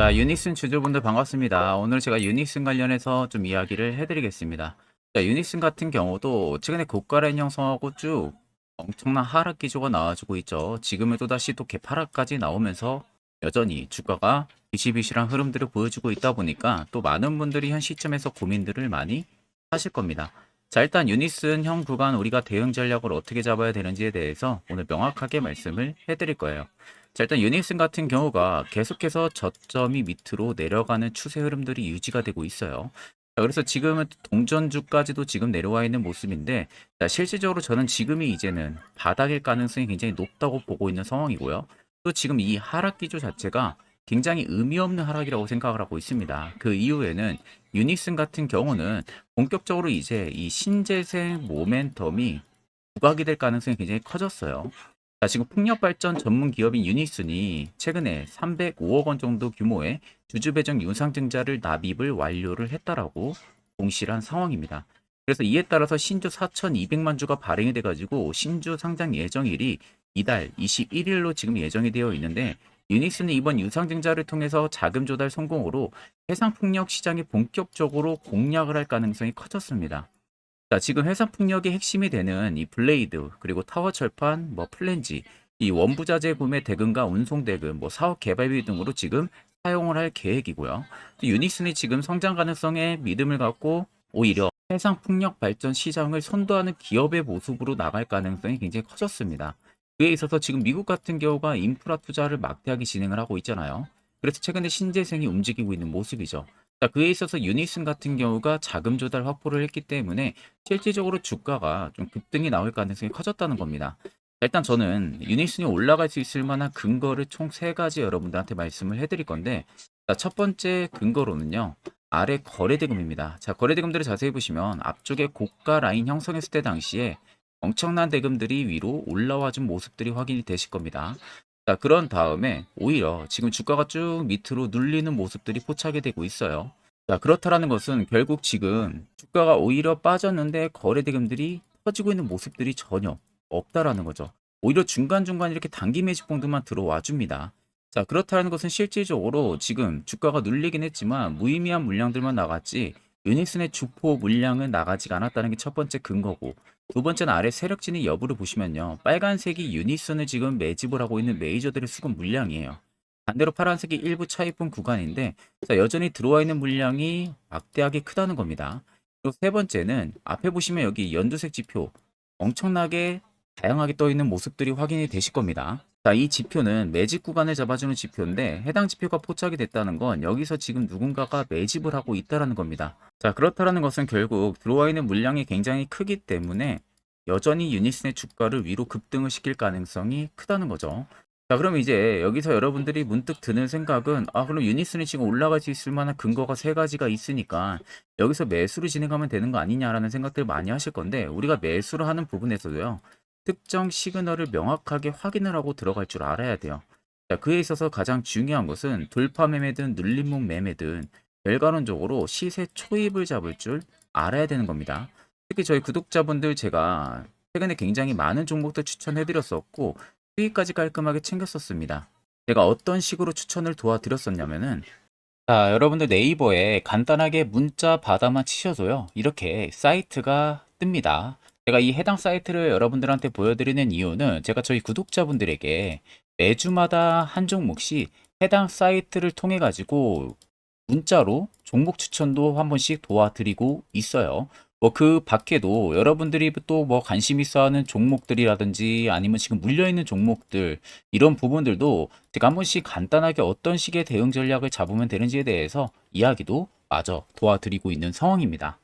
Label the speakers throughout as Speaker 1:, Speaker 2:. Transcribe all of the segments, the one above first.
Speaker 1: 자, 유닉슨 주주분들 반갑습니다. 오늘 제가 유닉슨 관련해서 좀 이야기를 해드리겠습니다. 자, 유닉슨 같은 경우도 최근에 고가 라인 형성하고 쭉 엄청난 하락 기조가 나와주고 있죠. 지금은 또다시 또 개파락까지 나오면서 여전히 주가가 비실비실한 흐름들을 보여주고 있다 보니까 또 많은 분들이 현 시점에서 고민들을 많이 하실 겁니다. 자, 일단 유니슨 형 구간 우리가 대응 전략을 어떻게 잡아야 되는지에 대해서 오늘 명확하게 말씀을 해드릴 거예요. 자, 일단 유니슨 같은 경우가 계속해서 저점이 밑으로 내려가는 추세 흐름들이 유지가 되고 있어요. 자, 그래서 지금은 동전주까지도 지금 내려와 있는 모습인데, 자, 실질적으로 저는 지금이 이제는 바닥일 가능성이 굉장히 높다고 보고 있는 상황이고요. 또 지금 이 하락 기조 자체가 굉장히 의미 없는 하락이라고 생각을 하고 있습니다. 그 이후에는 유니슨 같은 경우는 본격적으로 이제 이 신재생 모멘텀이 부각이 될 가능성이 굉장히 커졌어요. 자, 지금 풍력 발전 전문 기업인 유니슨이 최근에 305억 원 정도 규모의 주주 배정 유상증자를 납입을 완료를 했다라고 공시를 한 상황입니다. 그래서 이에 따라서 신주 4,200만 주가 발행이 돼가지고 신주 상장 예정일이 이달 21일로 지금 예정이 되어 있는데 유닉스는 이번 유상증자를 통해서 자금 조달 성공으로 해상풍력 시장이 본격적으로 공략을 할 가능성이 커졌습니다. 자, 지금 해상 풍력의 핵심이 되는 이 블레이드, 그리고 타워 철판, 뭐 플랜지, 이 원부자재 구매 대금과 운송 대금, 뭐 사업 개발비 등으로 지금 사용을 할 계획이고요. 또 유닉스는 지금 성장 가능성에 믿음을 갖고 오히려 해상 풍력 발전 시장을 선도하는 기업의 모습으로 나갈 가능성이 굉장히 커졌습니다. 그에 있어서 지금 미국 같은 경우가 인프라 투자를 막대하게 진행을 하고 있잖아요. 그래서 최근에 신재생이 움직이고 있는 모습이죠. 자, 그에 있어서 유니슨 같은 경우가 자금 조달 확보를 했기 때문에 실질적으로 주가가 좀 급등이 나올 가능성이 커졌다는 겁니다. 자, 일단 저는 유니슨이 올라갈 수 있을 만한 근거를 총 세 가지 여러분들한테 말씀을 해드릴 건데, 자, 첫 번째 근거로는요, 아래 거래대금입니다. 자, 거래대금들을 자세히 보시면 앞쪽에 고가 라인 형성했을 때 당시에 엄청난 대금들이 위로 올라와 준 모습들이 확인이 되실 겁니다. 자, 그런 다음에 오히려 지금 주가가 쭉 밑으로 눌리는 모습들이 포착이 되고 있어요. 자, 그렇다라는 것은 결국 지금 주가가 오히려 빠졌는데 거래 대금들이 터지고 있는 모습들이 전혀 없다라는 거죠. 오히려 중간중간 이렇게 단기 매집 봉도만 들어와 줍니다. 자, 그렇다는 것은 실질적으로 지금 주가가 눌리긴 했지만 무의미한 물량들만 나갔지 유닉슨의 주포 물량은 나가지가 않았다는 게 첫 번째 근거고 두 번째는 아래 세력진의 여부를 보시면요. 빨간색이 유니슨을 지금 매집을 하고 있는 메이저들의 수급 물량이에요. 반대로 파란색이 일부 차입분 구간인데 자, 여전히 들어와 있는 물량이 막대하게 크다는 겁니다. 그리고 세 번째는 앞에 보시면 여기 연두색 지표 엄청나게 다양하게 떠 있는 모습들이 확인이 되실 겁니다. 자, 이 지표는 매집 구간을 잡아주는 지표인데 해당 지표가 포착이 됐다는 건 여기서 지금 누군가가 매집을 하고 있다는 겁니다. 자, 그렇다는 것은 결국 들어와 있는 물량이 굉장히 크기 때문에 여전히 유니슨의 주가를 위로 급등을 시킬 가능성이 크다는 거죠. 자, 그럼 이제 여기서 여러분들이 문득 드는 생각은 아, 그럼 유니슨이 지금 올라갈 수 있을 만한 근거가 세 가지가 있으니까 여기서 매수를 진행하면 되는 거 아니냐라는 생각들 많이 하실 건데 우리가 매수를 하는 부분에서도요. 특정 시그널을 명확하게 확인을 하고 들어갈 줄 알아야 돼요. 자, 그에 있어서 가장 중요한 것은 돌파 매매든 눌림목 매매든 결과론적으로 시세 초입을 잡을 줄 알아야 되는 겁니다. 특히 저희 구독자분들 제가 최근에 굉장히 많은 종목들 추천해드렸었고 수익까지 깔끔하게 챙겼었습니다. 제가 어떤 식으로 추천을 도와드렸었냐면은 자, 여러분들 네이버에 간단하게 문자 받아만 치셔도요. 이렇게 사이트가 뜹니다. 제가 이 해당 사이트를 여러분들한테 보여드리는 이유는 제가 저희 구독자분들에게 매주마다 한 종목씩 해당 사이트를 통해 가지고 문자로 종목 추천도 한 번씩 도와드리고 있어요. 뭐 그 밖에도 여러분들이 또 뭐 관심 있어 하는 종목들이라든지 아니면 지금 물려 있는 종목들 이런 부분들도 제가 한 번씩 간단하게 어떤 식의 대응 전략을 잡으면 되는지에 대해서 이야기도 마저 도와드리고 있는 상황입니다.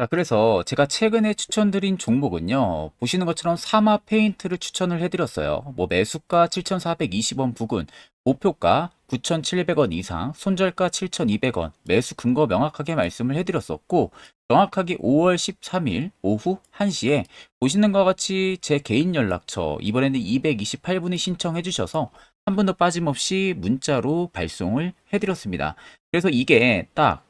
Speaker 1: 자, 그래서 제가 최근에 추천드린 종목은요, 보시는 것처럼 사마 페인트를 추천을 해드렸어요. 뭐 매수가 7,420원 부근, 목표가 9,700원 이상, 손절가 7,200원, 매수 근거 명확하게 말씀을 해드렸었고, 정확하게 5월 13일 오후 1시에 보시는 것 같이 제 개인 연락처, 이번에는 228분이 신청해 주셔서 한 번도 빠짐없이 문자로 발송을 해드렸습니다. 그래서 이게 딱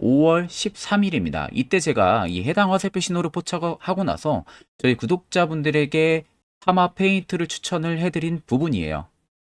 Speaker 1: 5월 13일입니다. 이때 제가 이 해당 화살표 신호를 포착하고 나서 저희 구독자분들에게 파마 페인트를 추천을 해드린 부분이에요.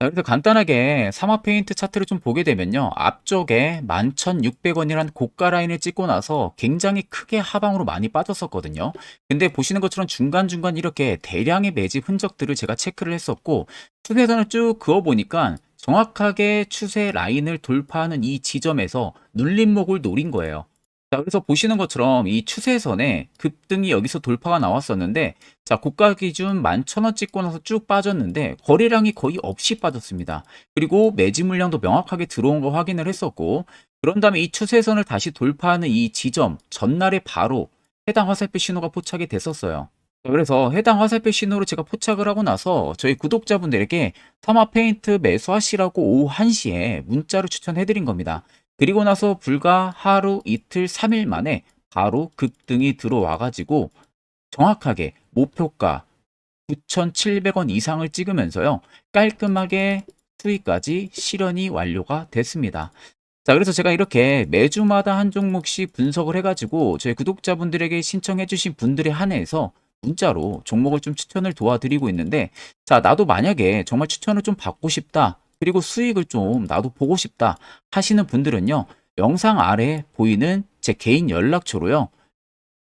Speaker 1: 자, 그래서 간단하게 사마 페인트 차트를 좀 보게 되면요. 앞쪽에 11,600원이라는 고가 라인을 찍고 나서 굉장히 크게 하방으로 많이 빠졌었거든요. 근데 보시는 것처럼 중간중간 이렇게 대량의 매집 흔적들을 제가 체크를 했었고, 추세선을 쭉 그어보니까 정확하게 추세 라인을 돌파하는 이 지점에서 눌림목을 노린 거예요. 자, 그래서 보시는 것처럼 이 추세선에 급등이 여기서 돌파가 나왔었는데, 자, 고가 기준 11,000원 찍고 나서 쭉 빠졌는데, 거래량이 거의 없이 빠졌습니다. 그리고 매집 물량도 명확하게 들어온 거 확인을 했었고, 그런 다음에 이 추세선을 다시 돌파하는 이 지점, 전날에 바로 해당 화살표 신호가 포착이 됐었어요. 자, 그래서 해당 화살표 신호를 제가 포착을 하고 나서 저희 구독자분들에게 사마 페인트 매수하시라고 오후 1시에 문자를 추천해드린 겁니다. 그리고 나서 불과 하루, 이틀, 3일 만에 바로 급등이 들어와가지고 정확하게 목표가 9,700원 이상을 찍으면서요. 깔끔하게 수익까지 실현이 완료가 됐습니다. 자, 그래서 제가 이렇게 매주마다 한 종목씩 분석을 해가지고 저희 구독자분들에게 신청해주신 분들에 한해서 문자로 종목을 좀 추천을 도와드리고 있는데, 자, 나도 만약에 정말 추천을 좀 받고 싶다. 그리고 수익을 좀 나도 보고 싶다 하시는 분들은요, 영상 아래 보이는 제 개인 연락처로요,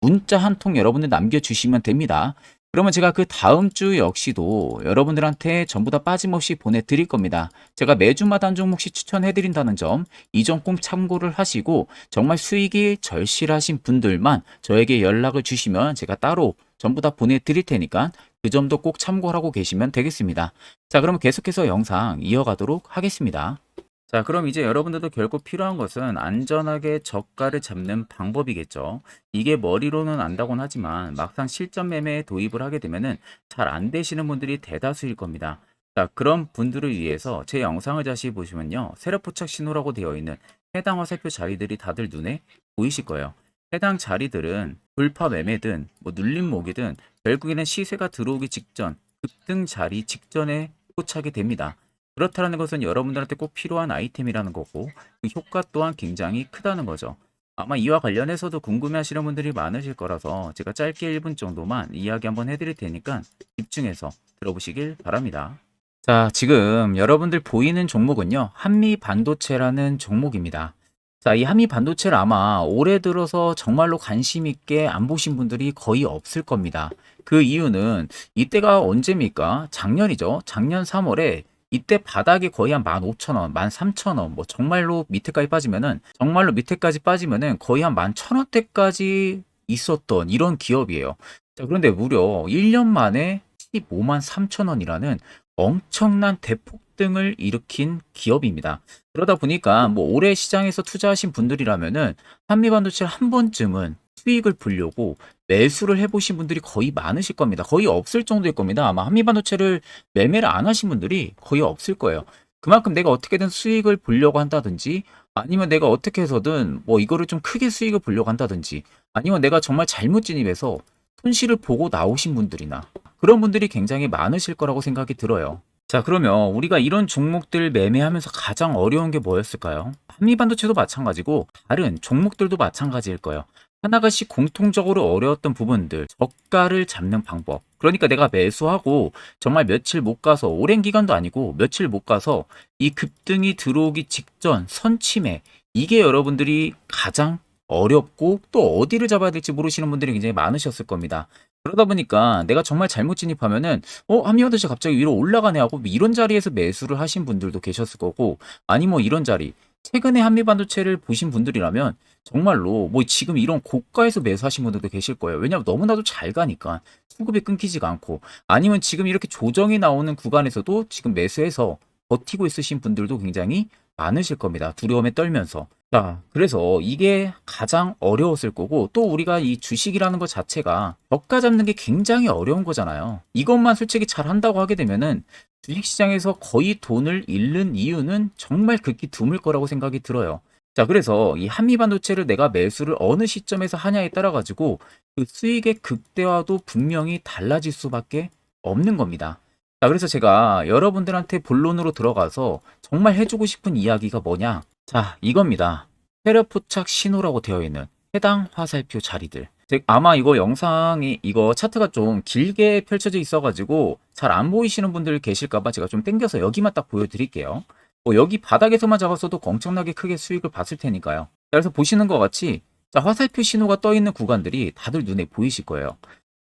Speaker 1: 문자 한 통 여러분들 남겨주시면 됩니다. 그러면 제가 그 다음 주 역시도 여러분들한테 전부 다 빠짐없이 보내드릴 겁니다. 제가 매주마다 한 종목씩 추천해드린다는 점, 이 점 꼭 참고를 하시고, 정말 수익이 절실하신 분들만 저에게 연락을 주시면 제가 따로 전부 다 보내드릴 테니까 그 점도 꼭 참고하고 계시면 되겠습니다. 자, 그러면 계속해서 영상 이어가도록 하겠습니다. 자, 그럼 이제 여러분들도 결국 필요한 것은 안전하게 저가를 잡는 방법이겠죠. 이게 머리로는 안다곤 하지만 막상 실전 매매에 도입을 하게 되면은 잘 안 되시는 분들이 대다수일 겁니다. 자, 그런 분들을 위해서 제 영상을 다시 보시면요. 세력 포착 신호라고 되어 있는 해당 화살표 자리들이 다들 눈에 보이실 거예요. 해당 자리들은 불파 매매든 뭐 눌림목이든 결국에는 시세가 들어오기 직전 급등 자리 직전에 포착이 됩니다. 그렇다는 것은 여러분들한테 꼭 필요한 아이템이라는 거고 그 효과 또한 굉장히 크다는 거죠. 아마 이와 관련해서도 궁금해하시는 분들이 많으실 거라서 제가 짧게 1분 정도만 이야기 한번 해드릴 테니까 집중해서 들어보시길 바랍니다. 자, 지금 여러분들 보이는 종목은요, 한미 반도체라는 종목입니다. 자, 이 한미 반도체를 아마 올해 들어서 정말로 관심 있게 안 보신 분들이 거의 없을 겁니다. 그 이유는 이때가 언제입니까? 작년이죠. 작년 3월에 이때 바닥이 거의 한 15,000원, 13,000원, 뭐 정말로 밑에까지 빠지면은 정말로 밑에까지 빠지면은 거의 한 11,000원대까지 있었던 이런 기업이에요. 자, 그런데 무려 1년 만에 15만 3천 원이라는 엄청난 대폭 등을 일으킨 기업입니다. 그러다 보니까 뭐 올해 시장에서 투자하신 분들이라면은 한미반도체를 한 번쯤은 수익을 보려고 매수를 해보신 분들이 거의 많으실 겁니다. 거의 없을 정도일 겁니다. 아마 한미반도체를 매매를 안 하신 분들이 거의 없을 거예요. 그만큼 내가 어떻게든 수익을 보려고 한다든지 아니면 내가 어떻게 해서든 뭐 이거를 좀 크게 수익을 보려고 한다든지 아니면 내가 정말 잘못 진입해서 손실을 보고 나오신 분들이나 그런 분들이 굉장히 많으실 거라고 생각이 들어요. 자, 그러면 우리가 이런 종목들 매매하면서 가장 어려운 게 뭐였을까요? 한미반도체도 마찬가지고 다른 종목들도 마찬가지일 거예요. 하나가씩 공통적으로 어려웠던 부분들, 저가를 잡는 방법. 그러니까 내가 매수하고 정말 며칠 못 가서 오랜 기간도 아니고 며칠 못 가서 이 급등이 들어오기 직전 선침해 이게 여러분들이 가장 어렵고 또 어디를 잡아야 될지 모르시는 분들이 굉장히 많으셨을 겁니다. 그러다 보니까 내가 정말 잘못 진입하면은 어 한미반도체 갑자기 위로 올라가네 하고 뭐 이런 자리에서 매수를 하신 분들도 계셨을 거고 아니 뭐 이런 자리. 최근에 한미반도체를 보신 분들이라면 정말로 뭐 지금 이런 고가에서 매수하신 분들도 계실 거예요. 왜냐하면 너무나도 잘 가니까. 수급이 끊기지가 않고. 아니면 지금 이렇게 조정이 나오는 구간에서도 지금 매수해서 버티고 있으신 분들도 굉장히 많으실 겁니다. 두려움에 떨면서. 자, 그래서 이게 가장 어려웠을 거고 또 우리가 이 주식이라는 것 자체가 저가 잡는 게 굉장히 어려운 거잖아요. 이것만 솔직히 잘 한다고 하게 되면은 주식시장에서 거의 돈을 잃는 이유는 정말 극히 드물 거라고 생각이 들어요. 자, 그래서 이 한미반도체를 내가 매수를 어느 시점에서 하냐에 따라 가지고 그 수익의 극대화도 분명히 달라질 수밖에 없는 겁니다. 자, 그래서 제가 여러분들한테 본론으로 들어가서 정말 해주고 싶은 이야기가 뭐냐? 자, 이겁니다. 세력 포착 신호라고 되어 있는 해당 화살표 자리들. 제- 아마 이거 영상이 이거 차트가 좀 길게 펼쳐져 있어가지고 잘 안 보이시는 분들 계실까봐 제가 좀 땡겨서 여기만 딱 보여드릴게요. 뭐 여기 바닥에서만 잡았어도 엄청나게 크게 수익을 봤을 테니까요. 자, 그래서 보시는 것 같이 자, 화살표 신호가 떠 있는 구간들이 다들 눈에 보이실 거예요.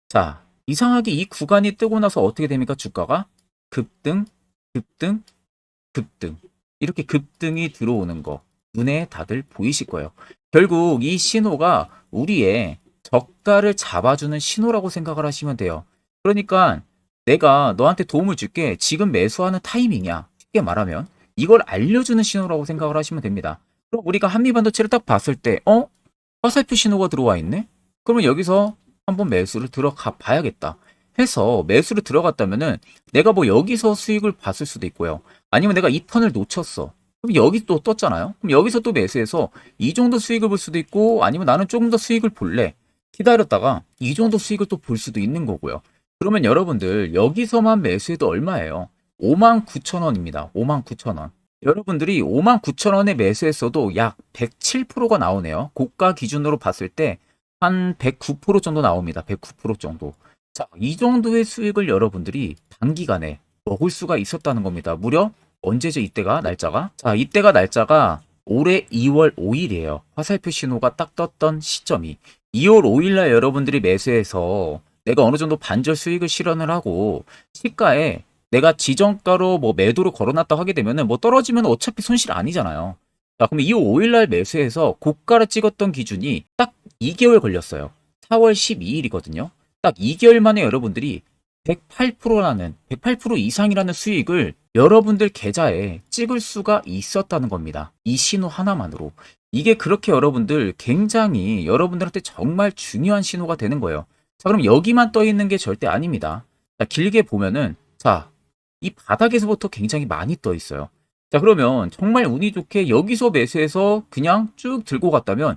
Speaker 1: 자, 이상하게 이 구간이 뜨고 나서 어떻게 됩니까? 주가가 급등, 급등, 급등. 이렇게 급등이 들어오는 거 눈에 다들 보이실 거예요. 결국 이 신호가 우리의 저가를 잡아주는 신호라고 생각을 하시면 돼요. 그러니까 내가 너한테 도움을 줄게 지금 매수하는 타이밍이야. 쉽게 말하면 이걸 알려주는 신호라고 생각을 하시면 됩니다. 그럼 우리가 한미반도체를 딱 봤을 때 어? 화살표 신호가 들어와 있네? 그러면 여기서 한번 매수를 들어가 봐야겠다. 해서 매수를 들어갔다면은 내가 뭐 여기서 수익을 봤을 수도 있고요. 아니면 내가 이 턴을 놓쳤어. 그럼 여기 또 떴잖아요. 그럼 여기서 또 매수해서 이 정도 수익을 볼 수도 있고 아니면 나는 조금 더 수익을 볼래. 기다렸다가 이 정도 수익을 또 볼 수도 있는 거고요. 그러면 여러분들 여기서만 매수해도 얼마예요? 59,000원입니다. 59,000원. 여러분들이 59,000원에 매수했어도 약 107%가 나오네요. 고가 기준으로 봤을 때 한 109% 정도 나옵니다. 109% 정도. 자, 이 정도의 수익을 여러분들이 단기간에 먹을 수가 있었다는 겁니다. 무려 언제죠? 이때가 날짜가? 자, 이때가 날짜가 올해 2월 5일이에요. 화살표 신호가 딱 떴던 시점이 2월 5일날 여러분들이 매수해서 내가 어느 정도 반절 수익을 실현을 하고 시가에 내가 지정가로 뭐 매도를 걸어놨다 하게 되면은 뭐 떨어지면 어차피 손실 아니잖아요. 자, 그럼 2월 5일날 매수해서 고가를 찍었던 기준이 딱 2개월 걸렸어요. 4월 12일이거든요. 딱 2개월 만에 여러분들이 108%라는 108% 이상이라는 수익을 여러분들 계좌에 찍을 수가 있었다는 겁니다. 이 신호 하나만으로. 이게 그렇게 여러분들 굉장히 여러분들한테 정말 중요한 신호가 되는 거예요. 자, 그럼 여기만 떠 있는 게 절대 아닙니다. 자, 길게 보면은 자, 이 바닥에서부터 굉장히 많이 떠 있어요. 자, 그러면 정말 운이 좋게 여기서 매수해서 그냥 쭉 들고 갔다면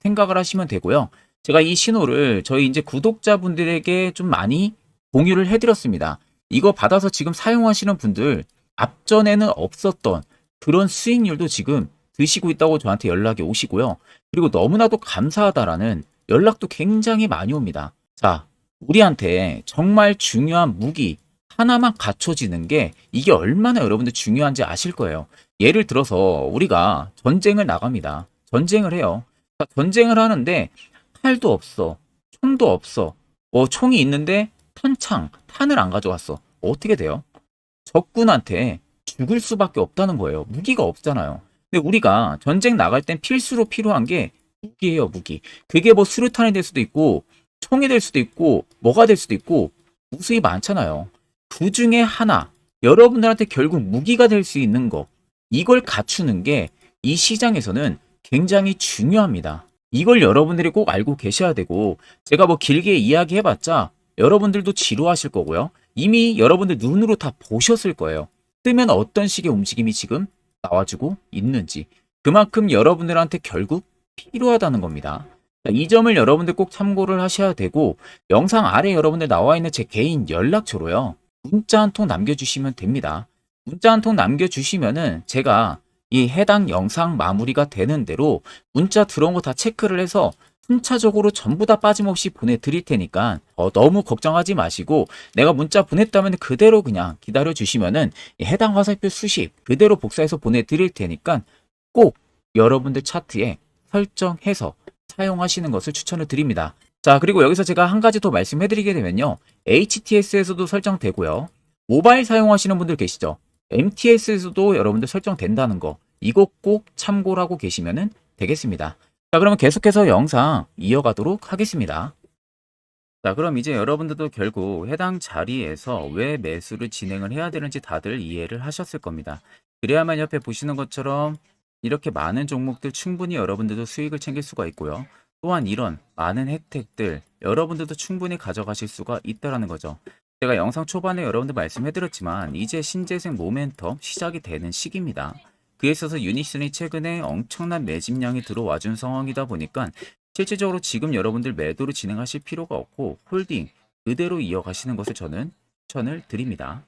Speaker 1: 생각을 하시면 되고요. 제가 이 신호를 저희 이제 구독자분들에게 좀 많이 공유를 해드렸습니다. 이거 받아서 지금 사용하시는 분들 앞전에는 없었던 그런 수익률도 지금 드시고 있다고 저한테 연락이 오시고요. 그리고 너무나도 감사하다라는 연락도 굉장히 많이 옵니다. 자, 우리한테 정말 중요한 무기 하나만 갖춰지는 게 이게 얼마나 여러분들 중요한지 아실 거예요. 예를 들어서 우리가 전쟁을 나갑니다. 전쟁을 해요. 자, 전쟁을 하는데 칼도 없어. 총도 없어. 뭐 총이 있는데 탄창, 탄을 안 가져왔어. 어떻게 돼요? 적군한테 죽을 수밖에 없다는 거예요. 무기가 없잖아요. 근데 우리가 전쟁 나갈 땐 필수로 필요한 게 무기예요, 무기. 그게 뭐 수류탄이 될 수도 있고, 총이 될 수도 있고, 뭐가 될 수도 있고, 무수히 많잖아요. 그 중에 하나, 여러분들한테 결국 무기가 될 수 있는 거, 이걸 갖추는 게 이 시장에서는 굉장히 중요합니다. 이걸 여러분들이 꼭 알고 계셔야 되고, 제가 뭐 길게 이야기해봤자 여러분들도 지루하실 거고요. 이미 여러분들 눈으로 다 보셨을 거예요. 뜨면 어떤 식의 움직임이 지금 나와주고 있는지. 그만큼 여러분들한테 결국 필요하다는 겁니다. 자, 이 점을 여러분들 꼭 참고를 하셔야 되고, 영상 아래 여러분들 나와 있는 제 개인 연락처로요. 문자 한 통 남겨주시면 됩니다. 문자 한 통 남겨주시면은 제가 이 해당 영상 마무리가 되는 대로 문자 들어온 거 다 체크를 해서 순차적으로 전부 다 빠짐없이 보내드릴 테니까 어, 너무 걱정하지 마시고 내가 문자 보냈다면 그대로 그냥 기다려 주시면은 이 해당 화살표 수십 그대로 복사해서 보내드릴 테니까 꼭 여러분들 차트에 설정해서 사용하시는 것을 추천을 드립니다. 자, 그리고 여기서 제가 한 가지 더 말씀해드리게 되면요. HTS에서도 설정되고요. 모바일 사용하시는 분들 계시죠? MTS에서도 여러분들 설정된다는 거. 이거 꼭 참고를 하고 계시면 되겠습니다. 자, 그러면 계속해서 영상 이어가도록 하겠습니다. 자, 그럼 이제 여러분들도 결국 해당 자리에서 왜 매수를 진행을 해야 되는지 다들 이해를 하셨을 겁니다. 그래야만 옆에 보시는 것처럼 이렇게 많은 종목들 충분히 여러분들도 수익을 챙길 수가 있고요. 또한 이런 많은 혜택들 여러분들도 충분히 가져가실 수가 있다라는 거죠. 제가 영상 초반에 여러분들 말씀해드렸지만 이제 신재생 모멘텀 시작이 되는 시기입니다. 그에 있어서 유니슨이 최근에 엄청난 매집량이 들어와 준 상황이다 보니까 실질적으로 지금 여러분들 매도를 진행하실 필요가 없고 홀딩 그대로 이어가시는 것을 저는 추천을 드립니다.